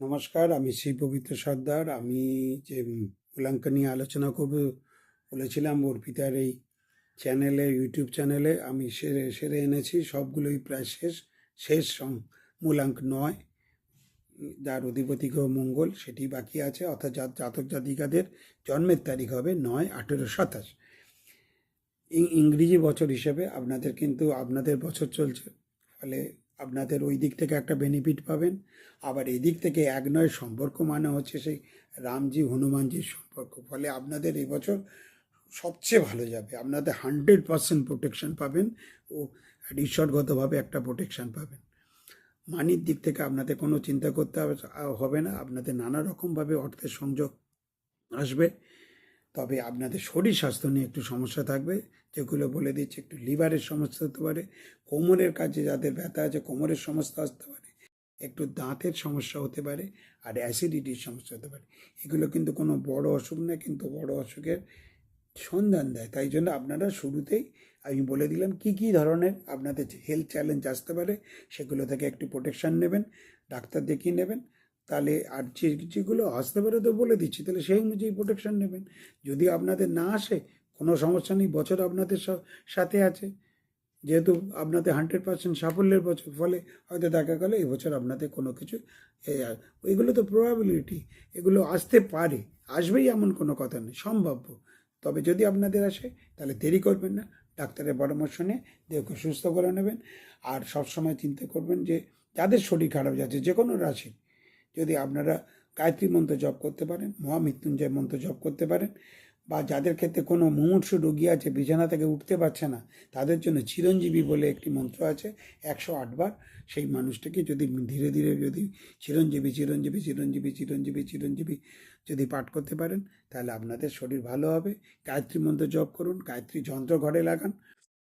নমস্কার, আমি শ্রী পবিত্র সর্দার। আমি যে মূলাঙ্ক নিয়ে আলোচনা করব, বলেছিলাম অর্পিতার এই চ্যানেলে, ইউটিউব চ্যানেলে আমি সেরে সেরে এনেছি। সবগুলোই প্রায় শেষ শেষ মূলাঙ্ক নয়। যার অধিপতি গ্রহ মঙ্গল, সেটি বাকি আছে, অর্থাৎ জাতক জাতিকাদের জন্মের তারিখ হবে নয় আঠেরো সাতাশ। ইংরেজি বছর হিসেবে আপনাদের কিন্তু আপনাদের বছর চলছে। ফলে আপনাদের ওই দিক থেকে একটা বেনিফিট পাবেন। আবার এদিক থেকে এক নয় সম্পর্ক মানে হচ্ছে সেই রামজি হনুমানজির সম্পর্ক। ফলে আপনাদের এই বছর সবচেয়ে ভালো যাবে। আপনাদের হান্ড্রেড পার্সেন্ট প্রোটেকশন পাবেন ও ঈশ্বরগতভাবে একটা প্রোটেকশন পাবেন। মানির দিক থেকে আপনাদের কোনো চিন্তা করতে হবে- না। আপনাদের নানা রকমভাবে অর্থের সংযোগ আসবে। তবে আপনাদের শরীর স্বাস্থ্য নিয়ে একটু সমস্যা থাকবে। যেগুলো বলে দিচ্ছে, একটু লিভারের সমস্যা হতে পারে, কোমরের কাছে যাদের ব্যথা আছে, কোমরের সমস্যা আসতে পারে, একটু দাঁতের সমস্যা হতে পারে, আর অ্যাসিডিটির সমস্যা হতে পারে। এগুলো কিন্তু কোনো বড় অসুখ না, কিন্তু বড় অসুখের সন্ধান দেয়। তাই জন্য আপনারা শুরুতেই আমি বলে দিলাম কি কি ধরনের আপনাদের হেলথ চ্যালেঞ্জ আসতে পারে, সেগুলো থেকে একটু প্রোটেকশান নেবেন, ডাক্তার দেখিয়ে নেবেন, তাহলে আর যে, যেগুলো আসতে পারে তো বলে দিচ্ছি, তাহলে সেই অনুযায়ী প্রোটেকশান নেবেন। যদি আপনাদের না আসে, কোনো সমস্যা নেই, বছর আপনাদের সাথে আছে, যেহেতু আপনাদের হান্ড্রেড পার্সেন্ট সাফল্যের বছর, ফলে হয়তো দেখা গেলো এই বছর আপনাদের কোনো কিছু ওইগুলো তো প্রবাবিলিটি এগুলো আসতে পারে, আসবেই এমন কোনো কথা নেই, সম্ভাব্য। তবে যদি আপনাদের আসে, তাহলে দেরি করবেন না ডাক্তারের পরামর্শ নিয়ে দেহকে সুস্থ করে নেবেন। আর সবসময় চিন্তা করবেন যে, যাদের শরীর খারাপ যাচ্ছে যে কোনো রাশির যদি আপনারা গায়ত্রী মন্ত্র জপ করতে পারেন, মহামৃত্যুঞ্জয় মন্ত্র জপ করতে পারেন বা যাদের ক্ষেত্রে কোনো মুমূর্ষ রোগী আছে, বিছানা থেকে উঠতে পারছে না, তাদের জন্য চিরঞ্জীবী বলে একটি মন্ত্র আছে, একশো আটবার সেই মানুষটাকে যদি ধীরে ধীরে যদি চিরঞ্জীবী চিরঞ্জীবী চিরঞ্জীবী চিরঞ্জীবী চিরঞ্জীবী যদি পাঠ করতে পারেন, তাহলে আপনাদের শরীর ভালো হবে। গায়ত্রী মন্ত্র জপ করুন, গায়ত্রী যন্ত্র ঘরে লাগান,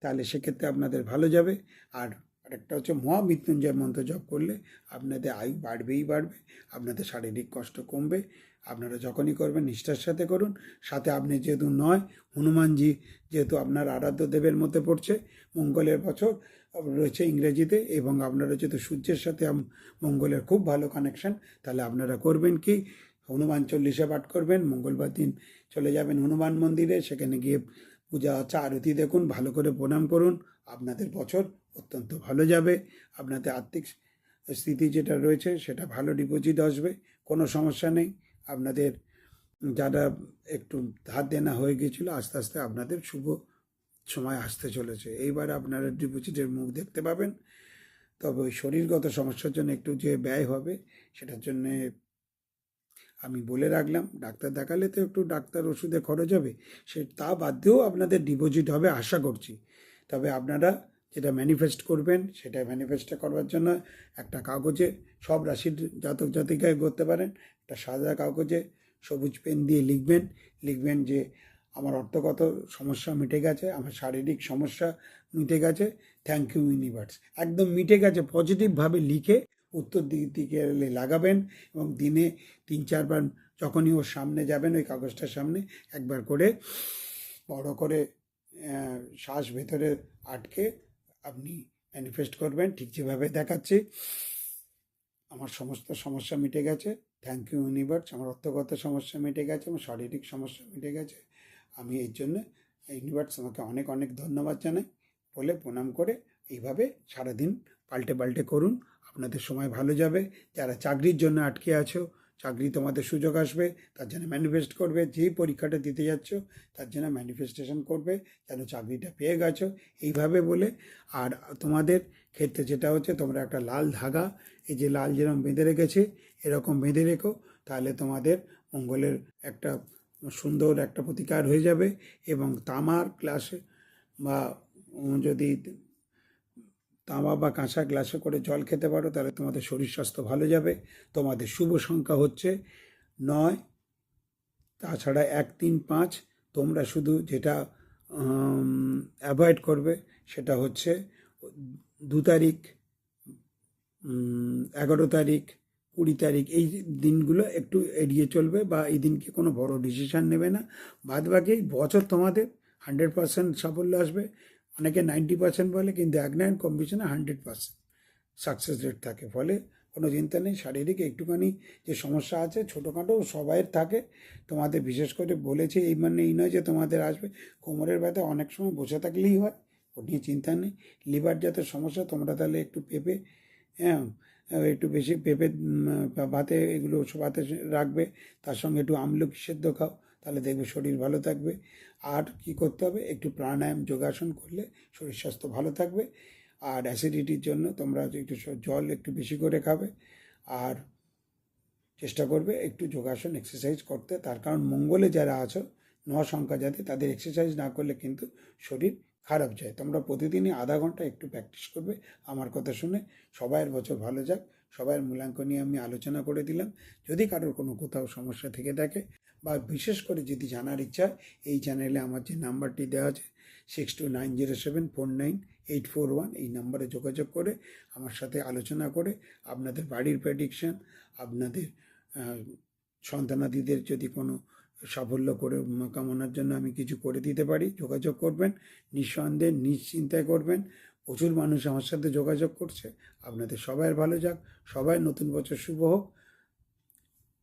তাহলে সেক্ষেত্রে আপনাদের ভালো যাবে। আর আরেকটা হচ্ছে মহামৃত্যুঞ্জয় মন্ত্র জপ করলে আপনাদের আয়ু বাড়বেই বাড়বে, আপনাদের শারীরিক কষ্ট কমবে, আপনারা যখনই করবেন নিষ্ঠার সাথে করুন। সাথে আপনি যেহেতু নয়, হনুমানজি যেহেতু আপনার আরাধ্য দেবের মধ্যে পড়ছে, মঙ্গলের বছর রয়েছে ইংরেজিতে এবং আপনারা যেহেতু সূর্যের সাথে মঙ্গলের খুব ভালো কানেকশন তাহলে আপনারা করবেন কি? হনুমান চল্লিশে পাঠ করবেন, মঙ্গলবার দিন চলে যাবেন হনুমান মন্দিরে, সেখানে গিয়ে পূজা আচ্ছা আরতি দেখুন, ভালো করে প্রণাম করুন। আপনাদের বছর অত্যন্ত ভালো যাবে। আপনাদের আর্থিক স্থিতি যেটা রয়েছে, সেটা ভালো ডিপোজিট আসবে, কোনো সমস্যা নেই। আপনাদের যারা একটু ধার দেনা হয়ে গিয়েছিল আস্তে আস্তে আপনাদের শুভ সময় আসতে চলেছে। এইবার আপনারা ডিপোজিটের মুখ দেখতে পাবেন। তবে ওই শরীরগত সমস্যার জন্য একটু যে ব্যয় হবে, সেটার জন্যে আমি বলে রাখলাম, ডাক্তার দেখালে তো একটু ডাক্তার ওষুধে খরচ হবে। সে তা বাদ দিয়েও আপনাদের ডিপোজিট হবে আশা করছি। তবে আপনারা যেটা ম্যানিফেস্ট করবেন, সেটা ম্যানিফেস্টটা করবার জন্য একটা কাগজে সব রাশির জাতক জাতিকায় করতে পারেন। একটা সাদা কাগজে সবুজ পেন দিয়ে লিখবেন। লিখবেন যে, আমার অর্থগত সমস্যা মিটে গেছে, আমার শারীরিক সমস্যা মিটে গেছে থ্যাংক ইউ ইউনিভার্স একদম মিটে গেছে পজিটিভভাবে লিখে উত্তর দিক দিকে লাগাবেন এবং দিনে তিন চারবার যখনই ওর সামনে যাবেন, ওই কাগজটার সামনে একবার করে বড় করে শ্বাস ভেতরে আটকে আপনি ম্যানিফেস্ট করবেন। ঠিক যেভাবে দেখাচ্ছি, আমার সমস্ত সমস্যা মিটে গেছে। থ্যাংক ইউ ইউনিভার্স আমার অর্থগত সমস্যা মিটে গেছে, আমার শারীরিক সমস্যা মিটে গেছে। আমি এর জন্য ইউনিভার্স আমাকে অনেক অনেক ধন্যবাদ জানাই। বলে প্রণাম করে এইভাবে সারাদিন পাল্টে পাল্টে করুন। আপনাদের সময় ভালো যাবে। যারা চাকরির জন্য আটকে আছো, চাকরি তোমাদের সুযোগ আসবে, তার জন্য ম্যানিফেস্ট করবে যেই পরীক্ষাটা দিতে যাচ্ছ, তার জন্য ম্যানিফেস্টেশন করবে, যেন চাকরিটা পেয়ে গেছো। এইভাবে বলে, আর তোমাদের ক্ষেত্রে যেটা হচ্ছে, তোমরা একটা লাল ধাগা, এই যে লাল যেরকম বেঁধে রেখেছে, এরকম বেঁধে রেখো, তাহলে তোমাদের মঙ্গলের একটা সুন্দর একটা প্রতিকার হয়ে যাবে। এবং তামার গ্লাসে বা যদি তামা বা কাঁচা গ্লাসে করে জল খেতে পারো, তাহলে তোমাদের শরীর স্বাস্থ্য ভালো যাবে। তোমাদের শুভ সংখ্যা হচ্ছে নয়, তাছাড়া এক, তিন, পাঁচ, তোমরা শুধু যেটা অ্যাভয়েড করবে সেটা হচ্ছে দু তারিখ এগারো তারিখ, কুড়ি তারিখ, এই দিনগুলো একটু এড়িয়ে চলবে বা এই দিনকে কোনো বড় ডিসিশান নেবে না। বাদ বাকি বছর তোমাদের হান্ড্রেড পার্সেন্ট সাফল্য আসবে। অনেকে নাইনটি পার্সেন্ট বলে কিন্তু এক নাইন কম্পিটিশনে হান্ড্রেড পার্সেন্ট সাকসেস রেট থাকে। ফলে কোনো চিন্তা নেই, শারীরিক একটুখানি যে সমস্যা আছে, ছোটোখাটো সবাইয়ের থাকে। তোমাদের বিশেষ করে বলেছে, এই মানে এই নয় যে তোমাদের আসবে। কোমরের ব্যথা অনেক সময় বসে থাকলেই হয় ও নিয়ে চিন্তা নেই। লিভার যাতে সমস্যা, তোমরা তাহলে একটু পেঁপে হ্যাঁ একটু বেশি পেঁপে ভাতে এগুলো ভাতে রাখবে, তার সঙ্গে একটু আমলকি সেদ্ধ খাও। তাহলে দেখবে শরীর ভালো থাকবে। আর কি করতে হবে? একটু প্রাণায়াম, যোগাসন করলে শরীর স্বাস্থ্য ভালো থাকবে। আর অ্যাসিডিটির জন্য তোমরা একটু জল একটু বেশি করে খাবে। আর চেষ্টা করবে একটু যোগাসন এক্সারসাইজ করতে। তার কারণ মঙ্গলে যারা আছো ন সংখ্যা যাতে তাদের এক্সারসাইজ না করলে কিন্তু শরীর খারাপ যায়। তোমরা প্রতিদিনই আধা ঘণ্টা একটু প্র্যাকটিস করবে। আমার কথা শুনে সবাইয়ের বছর ভালো যাক। সবাইয়ের মূল্যাঙ্ক নিয়ে আমি আলোচনা করে দিলাম। যদি কারোর কোনো কোথাও সমস্যা থেকে থাকে বা বিশেষ করে যদি জানার ইচ্ছা এই চ্যানেলে আমার যে নাম্বারটি দেওয়া আছে six two nine zero seven four nine eight four one এই নাম্বারে যোগাযোগ করে আমার সাথে আলোচনা করে আপনাদের বাড়ির প্রেডিকশন আপনাদের সন্তানাদিদের যদি কোনো সাফল্য করে কামনার জন্য আমি কিছু করে দিতে পারি, যোগাযোগ করবেন। নিঃসন্দেহে, নিশ্চিন্তায় করবেন। প্রচুর মানুষ আমার সাথে যোগাযোগ করছে। আপনাদের সবাই ভালো যাক। সবাই নতুন বছর শুভ হোক।